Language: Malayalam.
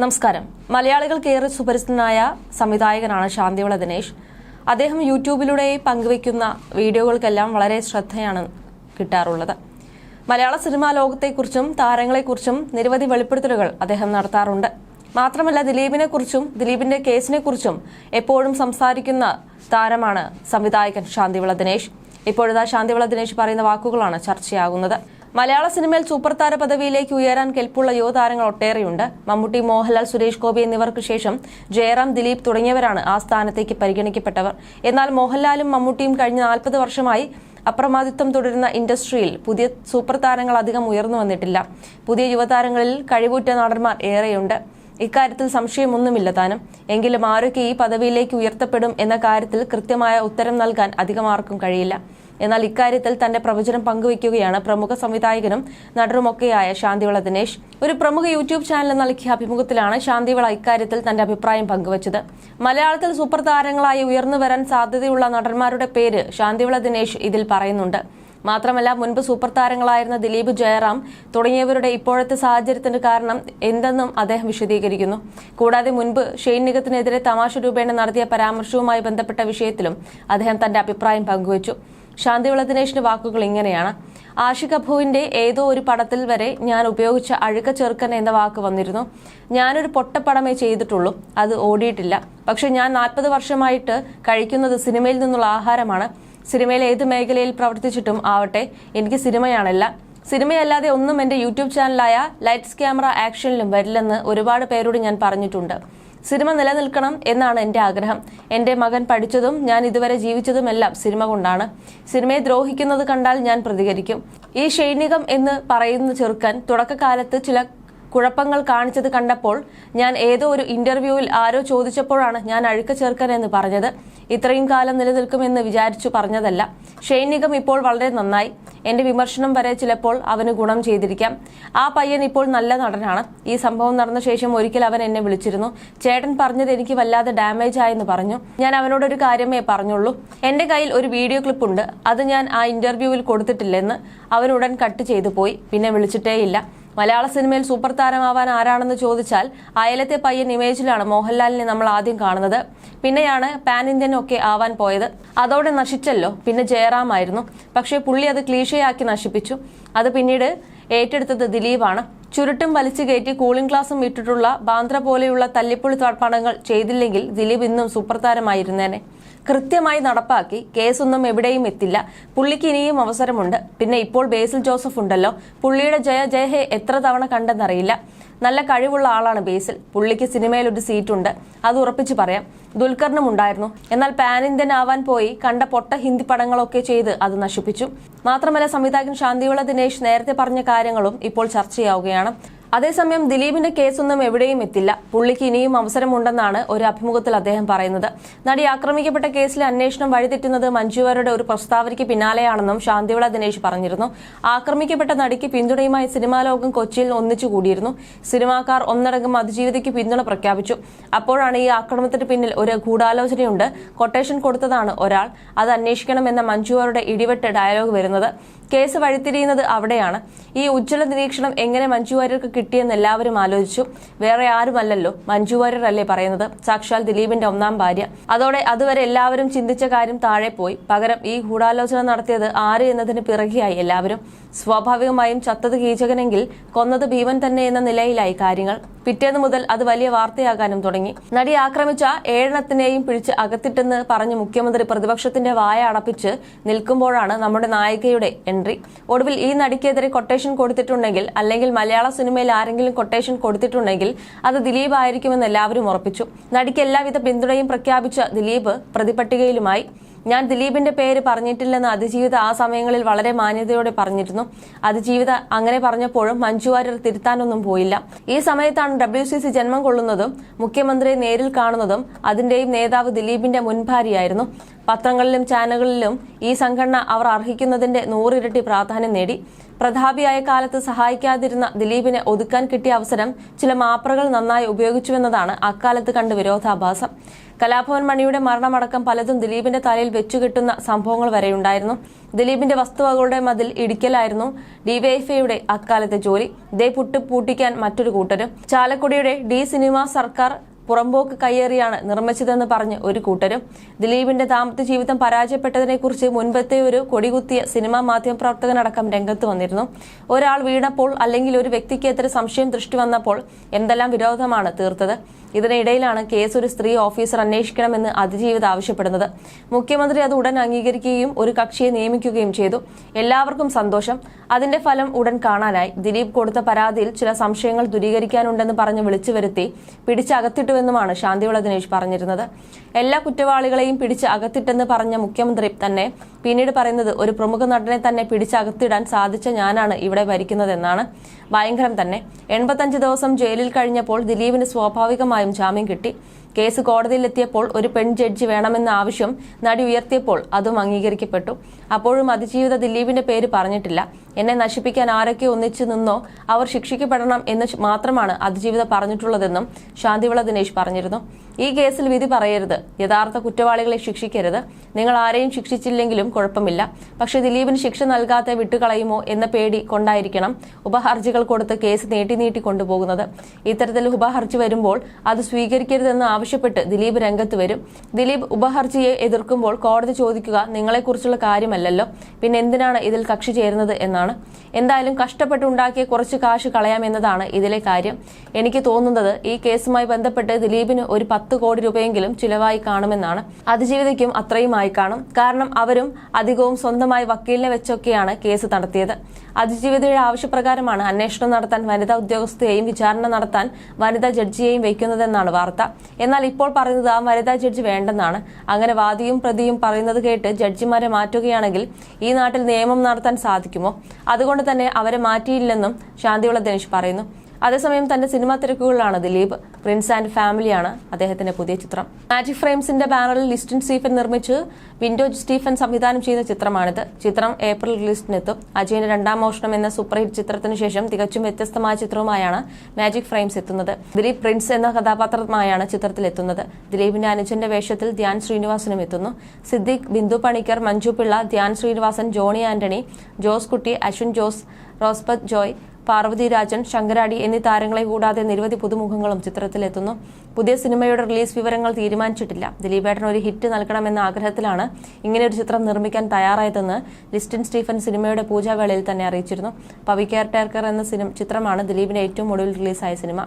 നമസ്കാരം. മലയാളികൾക്ക് ഏറെ സുപരിചിതനായ സംവിധായകനാണ് ശാന്തിവള ദിനേശ്. അദ്ദേഹം യൂട്യൂബിലൂടെ പങ്കുവയ്ക്കുന്ന വീഡിയോകൾക്കെല്ലാം വളരെ ശ്രദ്ധയാണ് കിട്ടാറുള്ളത്. മലയാള സിനിമാ ലോകത്തെക്കുറിച്ചും താരങ്ങളെക്കുറിച്ചും നിരവധി വെളിപ്പെടുത്തലുകൾ അദ്ദേഹം നടത്താറുണ്ട്. മാത്രമല്ല ദിലീപിനെക്കുറിച്ചും ദിലീപിന്റെ കേസിനെക്കുറിച്ചും എപ്പോഴും സംസാരിക്കുന്ന താരമാണ് സംവിധായകൻ ശാന്തിവിള ദിനേശ്. ഇപ്പോഴത്തെ ശാന്തിവിള ദിനേശ് പറയുന്ന വാക്കുകളാണ് ചർച്ചയാകുന്നത്. മലയാള സിനിമയിൽ സൂപ്പർ താര പദവിയിലേക്ക് ഉയരാൻ കെൽപ്പുള്ള യുവതാരങ്ങൾ ഒട്ടേറെയുണ്ട്. മമ്മൂട്ടി മോഹൻലാൽ സുരേഷ് ഗോപി എന്നിവർക്ക് ശേഷം ജയറാം ദിലീപ് തുടങ്ങിയവരാണ് ആ സ്ഥാനത്തേക്ക് പരിഗണിക്കപ്പെട്ടവർ. എന്നാൽ മോഹൻലാലും മമ്മൂട്ടിയും കഴിഞ്ഞ നാൽപ്പത് വർഷമായി അപ്രമാദിത്വം തുടരുന്ന ഇൻഡസ്ട്രിയിൽ പുതിയ സൂപ്പർ താരങ്ങൾ അധികം ഉയർന്നു വന്നിട്ടില്ല. പുതിയ യുവതാരങ്ങളിൽ കഴിവുറ്റ നടന്മാർ ഏറെയുണ്ട്. ഇക്കാര്യത്തിൽ സംശയമൊന്നുമില്ല താനും. എങ്കിലും ആരൊക്കെ ഈ പദവിയിലേക്ക് ഉയർത്തപ്പെടും എന്ന കാര്യത്തിൽ കൃത്യമായ ഉത്തരം നൽകാൻ അധികം ആർക്കും കഴിയില്ല. എന്നാൽ ഇക്കാര്യത്തിൽ തന്റെ പ്രവചനം പങ്കുവയ്ക്കുകയാണ് പ്രമുഖ സംവിധായകനും നടനുമൊക്കെയായ ശാന്തിവിള ദിനേശ്. ഒരു പ്രമുഖ യൂട്യൂബ് ചാനലിൽ നൽകിയ അഭിമുഖത്തിലാണ് ശാന്തിവിള ഇക്കാര്യത്തിൽ തന്റെ അഭിപ്രായം പങ്കുവച്ചത്. മലയാളത്തിൽ സൂപ്പർ താരങ്ങളായി ഉയർന്നു വരാൻ സാധ്യതയുള്ള നടന്മാരുടെ പേര് ശാന്തിവിള ദിനേശ് ഇതിൽ പറയുന്നുണ്ട്. മാത്രമല്ല മുൻപ് സൂപ്പർ താരങ്ങളായിരുന്ന ദിലീപ് ജയറാം തുടങ്ങിയവരുടെ ഇപ്പോഴത്തെ സാഹചര്യത്തിന് കാരണം എന്തെന്നും അദ്ദേഹം വിശദീകരിക്കുന്നു. കൂടാതെ മുൻപ് ഷെയ്ൻ നിഗത്തിനെതിരെ തമാശ രൂപേണ നടത്തിയ പരാമർശവുമായി ബന്ധപ്പെട്ട വിഷയത്തിലും അദ്ദേഹം തന്റെ അഭിപ്രായം പങ്കുവച്ചു. ശാന്തിവിള ദിനേശിന്റെ വാക്കുകൾ ഇങ്ങനെയാണ്. ആഷിഖ് കപൂറിന്റെ ഏതോ ഒരു പടത്തിൽ വരെ ഞാൻ ഉപയോഗിച്ച അഴുക്ക ചെറുക്കൻ എന്ന വാക്ക് വന്നിരുന്നു. ഞാനൊരു പൊട്ടപ്പടമേ ചെയ്തിട്ടുള്ളൂ. അത് ഓടിയിട്ടില്ല. പക്ഷെ ഞാൻ നാൽപ്പത് വർഷമായിട്ട് കഴിക്കുന്നത് സിനിമയിൽ നിന്നുള്ള ആഹാരമാണ്. സിനിമയിൽ ഏത് മേഖലയിൽ പ്രവർത്തിച്ചിട്ടും ആവട്ടെ എനിക്ക് സിനിമയാണല്ല. സിനിമയല്ലാതെ ഒന്നും എന്റെ യൂട്യൂബ് ചാനലായ ലൈറ്റ്സ് ക്യാമറ ആക്ഷനിലും വരില്ലെന്ന് ഒരുപാട് പേരോട് ഞാൻ പറഞ്ഞിട്ടുണ്ട്. സിനിമ നിലനിൽക്കണം എന്നാണ് എന്റെ ആഗ്രഹം. എന്റെ മകൻ പഠിച്ചതും ഞാൻ ഇതുവരെ ജീവിച്ചതുമെല്ലാം സിനിമ കൊണ്ടാണ്. സിനിമയെ ദ്രോഹിക്കുന്നത് കണ്ടാൽ ഞാൻ പ്രതികരിക്കും. ഈ ഷൈനികം എന്ന് പറയുന്ന ചെറുക്കൻ തുടക്കകാലത്ത് ചില കുഴപ്പങ്ങൾ കാണിച്ചത് കണ്ടപ്പോൾ ഞാൻ ഏതോ ഒരു ഇന്റർവ്യൂവിൽ ആരോ ചോദിച്ചപ്പോഴാണ് ഞാൻ അഴുക്ക ചേർക്കൻ എന്ന് പറഞ്ഞത്. ഇത്രയും കാലം നിലനിൽക്കുമെന്ന് വിചാരിച്ചു പറഞ്ഞതല്ല. ഷൈനികം ഇപ്പോൾ വളരെ നന്നായി. എന്റെ വിമർശനം വരെ ചിലപ്പോൾ അവന് ഗുണം ചെയ്തിരിക്കാം. ആ പയ്യൻ ഇപ്പോൾ നല്ല നടനാണ്. ഈ സംഭവം നടന്ന ശേഷം ഒരിക്കൽ അവൻ എന്നെ വിളിച്ചിരുന്നു. ചേട്ടൻ പറഞ്ഞത് എനിക്ക് വല്ലാതെ ഡാമേജ് ആയെന്ന് പറഞ്ഞു. ഞാൻ അവനോടൊരു കാര്യമേ പറഞ്ഞുള്ളൂ. എന്റെ കയ്യിൽ ഒരു വീഡിയോ ക്ലിപ്പ് ഉണ്ട്. അത് ഞാൻ ആ ഇന്റർവ്യൂവിൽ കൊടുത്തിട്ടില്ലെന്ന് അവൻ ഉടൻ കട്ട് ചെയ്തു പോയി. പിന്നെ വിളിച്ചിട്ടേയില്ല. മലയാള സിനിമയിൽ സൂപ്പർ താരമാവാൻ ആരാണെന്ന് ചോദിച്ചാൽ അയലത്തെ പയ്യൻ ഇമേജിലാണ് മോഹൻലാലിനെ നമ്മൾ ആദ്യം കാണുന്നത്. പിന്നെയാണ് പാൻ ഇന്ത്യൻ ഒക്കെ ആവാൻ പോയത്. അതോടെ നശിച്ചല്ലോ. പിന്നെ ജയറാമായിരുന്നു പക്ഷേ പുള്ളി അത് ക്ലീഷയാക്കി നശിപ്പിച്ചു. അത് പിന്നീട് ഏറ്റെടുത്തത് ദിലീപാണ്. ചുരുട്ടും വലിച്ചു കയറ്റി കൂളിംഗ് ക്ലാസും ഇട്ടിട്ടുള്ള ബാന്ദ്ര പോലെയുള്ള തല്ലിപ്പൊളി തർപ്പണങ്ങൾ ചെയ്തില്ലെങ്കിൽ ദിലീപ് ഇന്നും സൂപ്പർ താരമായിരുന്നേനെ. കൃത്യമായി നടപ്പാക്കി കേസൊന്നും എവിടെയും എത്തില്ല. പുള്ളിക്ക് ഇനിയും അവസരമുണ്ട്. പിന്നെ ഇപ്പോൾ ബേസിൽ ജോസഫ് ഉണ്ടല്ലോ. പുള്ളിയുടെ ജയ ജയഹേ എത്ര തവണ കണ്ടെന്നറിയില്ല. നല്ല കഴിവുള്ള ആളാണ് ബേസിൽ. പുള്ളിക്ക് സിനിമയിൽ ഒരു സീറ്റുണ്ട്. അത് ഉറപ്പിച്ച് പറയാം. ദുൽഖറിനും ഉണ്ടായിരുന്നു. എന്നാൽ പാൻ ഇന്ത്യൻ ആവാൻ പോയി. കണ്ട പൊട്ട ഹിന്ദി പടങ്ങളൊക്കെ ചെയ്ത് അത് നശിപ്പിച്ചു. മാത്രമല്ല സംവിധായകൻ ശാന്തിവിള ദിനേശ് നേരത്തെ പറഞ്ഞ കാര്യങ്ങളും ഇപ്പോൾ ചർച്ചയാവുകയാണ്. അതേസമയം ദിലീപിന്റെ കേസൊന്നും എവിടെയും എത്തില്ല. പുള്ളിക്ക് ഇനിയും അവസരമുണ്ടെന്നാണ് ഒരു അഭിമുഖത്തിൽ അദ്ദേഹം പറയുന്നത്. നടി ആക്രമിക്കപ്പെട്ട കേസിലെ അന്വേഷണം വഴിതെറ്റുന്നത് മഞ്ജുവാരുടെ ഒരു പ്രസ്താവനയ്ക്ക് പിന്നാലെയാണെന്നും ശാന്തിവിള ദിനേശ് പറഞ്ഞിരുന്നു. ആക്രമിക്കപ്പെട്ട നടിക്ക് പിന്തുണയുമായി സിനിമാ ലോകം കൊച്ചിയിൽ ഒന്നിച്ചു കൂടിയിരുന്നു. സിനിമാക്കാർ ഒന്നടങ്കം അതിജീവിതയ്ക്ക് പിന്തുണ പ്രഖ്യാപിച്ചു. അപ്പോഴാണ് ഈ ആക്രമണത്തിന് പിന്നിൽ ഒരു ഗൂഢാലോചനയുണ്ട്. കൊട്ടേഷൻ കൊടുത്തതാണ് ഒരാൾ. അത് അന്വേഷിക്കണമെന്ന മഞ്ജുവാരുടെ ഇടിവെട്ട് ഡയലോഗ് വരുന്നത്. കേസ് വഴിത്തിരിയുന്നത് അവിടെയാണ്. ഈ ഉജ്ജ്വല നിരീക്ഷണം എങ്ങനെ മഞ്ജു വാര്യർക്ക് കിട്ടിയെന്ന് എല്ലാവരും ആലോചിച്ചു. വേറെ ആരുമല്ലല്ലോ. മഞ്ജു വാര്യർ അല്ലേ പറയുന്നത്? സാക്ഷാൽ ദിലീപിന്റെ ഒന്നാം ഭാര്യ. അതോടെ അതുവരെ എല്ലാവരും ചിന്തിച്ച കാര്യം താഴെ പോയി. പകരം ഈ ഗൂഢാലോചന നടത്തിയത് ആര് എന്നതിന് പിറകെയായി എല്ലാവരും. സ്വാഭാവികമായും ചത്തത് കീചകനെങ്കിൽ കൊന്നത് ഭീമൻ തന്നെ എന്ന നിലയിലായി കാര്യങ്ങൾ. പിറ്റേന്ന് മുതൽ അത് വലിയ വാർത്തയാകാനും തുടങ്ങി. നടി ആക്രമിച്ച ഏഴെണ്ണത്തിനെയും പിടിച്ച് അകത്തിട്ടെന്ന് പറഞ്ഞ് മുഖ്യമന്ത്രി പ്രതിപക്ഷത്തിന്റെ വായ അടപ്പിച്ച് നിൽക്കുമ്പോഴാണ് നമ്മുടെ നായികയുടെ എൻട്രി. ഒടുവിൽ ഈ നടിക്കെതിരെ കൊട്ടേഷൻ കൊടുത്തിട്ടുണ്ടെങ്കിൽ അല്ലെങ്കിൽ മലയാള സിനിമയിൽ ആരെങ്കിലും കൊട്ടേഷൻ കൊടുത്തിട്ടുണ്ടെങ്കിൽ അത് ദിലീപ് ആയിരിക്കുമെന്ന് എല്ലാവരും ഉറപ്പിച്ചു. നടിക്ക് എല്ലാവിധ പിന്തുണയും പ്രഖ്യാപിച്ച ദിലീപ് പ്രതിപട്ടികയിലുമായി ഞാൻ ദിലീപിന്റെ പേര് പറഞ്ഞിട്ടില്ലെന്ന് അതിജീവിത ആ സമയങ്ങളിൽ വളരെ മാന്യതയോടെ പറഞ്ഞിരുന്നു. അതിജീവിത അങ്ങനെ പറഞ്ഞപ്പോഴും മഞ്ജു വാര്യർ തിരുത്താനൊന്നും പോയില്ല. ഈ സമയത്താണ് ഡബ്ല്യു സി സി ജന്മം കൊള്ളുന്നതും മുഖ്യമന്ത്രിയെ നേരിൽ കാണുന്നതും അതിന്റെയും നേതാവ് ദിലീപിന്റെ മുൻഭാര്യയായിരുന്നു. പത്രങ്ങളിലും ചാനലുകളിലും ഈ സംഘടന അവർ അർഹിക്കുന്നതിന്റെ നൂറിരട്ടി പ്രാധാന്യം നേടി. പ്രതാപിയായ കാലത്ത് സഹായിക്കാതിരുന്ന ദിലീപിനെ ഒതുക്കാൻ കിട്ടിയ അവസരം ചില മാപ്രകൾ നന്നായി ഉപയോഗിച്ചുവെന്നതാണ് അക്കാലത്ത് കണ്ട് വിരോധാഭാസം. കലാഭവൻ മണിയുടെ മരണമടക്കം പലതും ദിലീപിന്റെ തലയിൽ വെച്ചുകെട്ടുന്ന സംഭവങ്ങൾ വരെയുണ്ടായിരുന്നു. ദിലീപിന്റെ വസ്തുവകളുടെ മതിൽ ഇടിക്കലായിരുന്നു ഡിവൈഎഫ്ഐയുടെ അക്കാലത്തെ ജോലി. ഇതേ പുട്ട് പൂട്ടിക്കാൻ മറ്റൊരു കൂട്ടരും. ചാലക്കുടിയുടെ ഡി സിനിമ സർക്കാർ പുറമ്പോക്ക് കയ്യേറിയാണ് നിർമ്മിച്ചതെന്ന് പറഞ്ഞ് ഒരു കൂട്ടരും. ദിലീപിന്റെ ദാമ്പത്യ ജീവിതം പരാജയപ്പെട്ടതിനെക്കുറിച്ച് മുൻപത്തെ ഒരു കൊടികുത്തിയ സിനിമാ മാധ്യമപ്രവർത്തകനടക്കം രംഗത്ത് വന്നിരുന്നു. ഒരാൾ വീണപ്പോൾ അല്ലെങ്കിൽ ഒരു വ്യക്തിക്ക് എത്ര സംശയം ദൃഷ്ടി വന്നപ്പോൾ എന്തെല്ലാം വിരോധമാണ് തീർത്തത്? ഇതിനിടയിലാണ് കേസ് ഒരു സ്ത്രീ ഓഫീസർ അന്വേഷിക്കണമെന്ന് അതിജീവിത ആവശ്യപ്പെടുന്നത്. മുഖ്യമന്ത്രി അത് ഉടൻ അംഗീകരിക്കുകയും ഒരു കക്ഷിയെ നിയമിക്കുകയും ചെയ്തു. എല്ലാവർക്കും സന്തോഷം. അതിന്റെ ഫലം ഉടൻ കാണാനായി. ദിലീപ് കൊടുത്ത പരാതിയിൽ ചില സംശയങ്ങൾ ദൂരീകരിക്കാനുണ്ടെന്ന് പറഞ്ഞ് വിളിച്ചു വരുത്തി പിടിച്ചകത്തിട്ടുവെന്നുമാണ് ശാന്തിയുള്ള ദിനേശ് പറഞ്ഞിരുന്നത്. എല്ലാ കുറ്റവാളികളെയും പിടിച്ച് അകത്തിട്ടെന്ന് പറഞ്ഞ മുഖ്യമന്ത്രി തന്നെ പിന്നീട് പറയുന്നത് ഒരു പ്രമുഖ നടനെ തന്നെ പിടിച്ചകത്തിടാൻ സാധിച്ച ഞാനാണ് ഇവിടെ ഭരിക്കുന്നതെന്നാണ്. ഭയങ്കരം തന്നെ. എൺപത്തഞ്ച് ദിവസം ജയിലിൽ കഴിഞ്ഞപ്പോൾ ദിലീപിന് സ്വാഭാവികമായും ജാമ്യം കിട്ടി. കേസ് കോടതിയിലെത്തിയപ്പോൾ ഒരു പെൺ ജഡ്ജി വേണമെന്ന ആവശ്യം നടി ഉയർത്തിയപ്പോൾ അതും അംഗീകരിക്കപ്പെട്ടു. അപ്പോഴും അതിജീവിത ദിലീപിന്റെ പേര് പറഞ്ഞിട്ടില്ല. എന്നെ നശിപ്പിക്കാൻ ആരൊക്കെ ഒന്നിച്ചു നിന്നോ അവർ ശിക്ഷിക്കപ്പെടണം എന്ന് മാത്രമാണ് അതിജീവിത പറഞ്ഞിട്ടുള്ളതെന്നും ശാന്തിവിള ദിനേശ് പറഞ്ഞിരുന്നു. ഈ കേസിൽ വിധി പറയരുത്. യഥാർത്ഥ കുറ്റവാളികളെ ശിക്ഷിക്കരുത്. നിങ്ങൾ ആരെയും ശിക്ഷിച്ചില്ലെങ്കിലും കുഴപ്പമില്ല. പക്ഷേ ദിലീപിന് ശിക്ഷ നൽകാതെ വിട്ടുകളയുമോ എന്ന പേടി കൊണ്ടായിരിക്കണം ഉപഹർജികൾ കൊടുത്ത് കേസ് നീട്ടി നീട്ടി കൊണ്ടുപോകുന്നത്. ഇത്തരത്തിൽ ഉപഹർജി വരുമ്പോൾ അത് സ്വീകരിക്കരുതെന്ന് ആവശ്യപ്പെട്ട് ദിലീപ് രംഗത്ത് വരും. ദിലീപ് ഉപഹർജിയെ എതിർക്കുമ്പോൾ കോടതി ചോദിക്കുക നിങ്ങളെക്കുറിച്ചുള്ള കാര്യമല്ലല്ലോ. പിന്നെ എന്തിനാണ് ഇതിൽ കക്ഷി ചേരുന്നത് എന്നാണ്. എന്തായാലും കഷ്ടപ്പെട്ടുണ്ടാക്കിയ കുറച്ച് കാശ് കളയാമെന്നതാണ് ഇതിലെ കാര്യം. എനിക്ക് തോന്നുന്നത് ഈ കേസുമായി ബന്ധപ്പെട്ട് ദിലീപിന് ഒരു പത്ത് കോടി രൂപയെങ്കിലും ചിലവായി കാണുമെന്നാണ്. അതിജീവിതയ്ക്കും അത്രയുമായി കാണും. കാരണം അവരും അധികവും സ്വന്തമായി വക്കീലിനെ വെച്ചൊക്കെയാണ് കേസ് നടത്തിയത്. അതിജീവിതയുടെ ആവശ്യപ്രകാരമാണ് അന്വേഷണം നടത്താൻ വനിതാ ഉദ്യോഗസ്ഥയെയും വിചാരണ നടത്താൻ വനിതാ ജഡ്ജിയെയും വയ്ക്കുന്നതെന്നാണ് വാർത്ത. എന്നാൽ ഇപ്പോൾ പറയുന്നത് ആ വനിതാ ജഡ്ജി വേണ്ടെന്നാണ്. അങ്ങനെ വാദിയും പ്രതിയും പറയുന്നത് കേട്ട് ജഡ്ജിമാരെ മാറ്റുകയാണെങ്കിൽ ഈ നാട്ടിൽ നിയമം നടത്താൻ സാധിക്കുമോ? അതുകൊണ്ട് തന്നെ അവരെ മാറ്റിയില്ലെന്നും ശാന്തിയുള്ള ദിനേശ് പറയുന്നു. അതേസമയം തന്റെ സിനിമാ തിരക്കുകളിലാണ് ദിലീപ് പ്രിൻസ് ആൻഡ് ഫാമിലിയാണ് അദ്ദേഹത്തിന്റെ പുതിയ ചിത്രം. മാജിക് ഫ്രെയിംസിന്റെ ബാനറിൽ ലിസ്റ്റിൻ സ്റ്റീഫൻ നിർമ്മിച്ച് വിൻഡോ സ്റ്റീഫൻ സംവിധാനം ചെയ്ത ചിത്രമാണിത്. ചിത്രം ഏപ്രിൽ റിലീസിനെത്തും. അജയന്റെ രണ്ടാം മോഷണം എന്ന സൂപ്പർ ഹിറ്റ് ചിത്രത്തിന് ശേഷം തികച്ചും വ്യത്യസ്തമായ ചിത്രവുമായാണ് മാജിക് ഫ്രെയിംസ് എത്തുന്നത്. ദിലീപ് പ്രിൻസ് എന്ന കഥാപാത്രമായാണ് ചിത്രത്തിൽ എത്തുന്നത്. ദിലീപിന്റെ അനുജന്റെ വേഷത്തിൽ ധ്യാൻ ശ്രീനിവാസനും എത്തുന്നു. സിദ്ദിഖ് ബിന്ദു പണിക്കർ മഞ്ജു പിള്ള ധ്യാൻ ശ്രീനിവാസൻ ജോണി ആന്റണി ജോസ് കുട്ടി അശ്വിൻ ജോസ് റോസ്ബത്ത് ജോയ് പാർവതി രാജൻ ശങ്കരാടി എന്നീ താരങ്ങളെ കൂടാതെ നിരവധി പുതുമുഖങ്ങളും ചിത്രത്തിലെത്തുന്നു. പുതിയ സിനിമയുടെ റിലീസ് വിവരങ്ങൾ തീരുമാനിച്ചിട്ടില്ല. ദിലീപേട്ടൻ ഒരു ഹിറ്റ് നൽകണമെന്ന ആഗ്രഹത്തിലാണ് ഇങ്ങനെ ഒരു ചിത്രം നിർമ്മിക്കാൻ തയ്യാറായതെന്ന് ലിസ്റ്റിൻ സ്റ്റീഫൻ സിനിമയുടെ പൂജാവേളയിൽ തന്നെ അറിയിച്ചിരുന്നു. പവി കെയർ ടേക്കർ എന്ന ചിത്രമാണ് ദിലീപിന്റെ ഏറ്റവും ഒടുവിൽ റിലീസായ സിനിമ.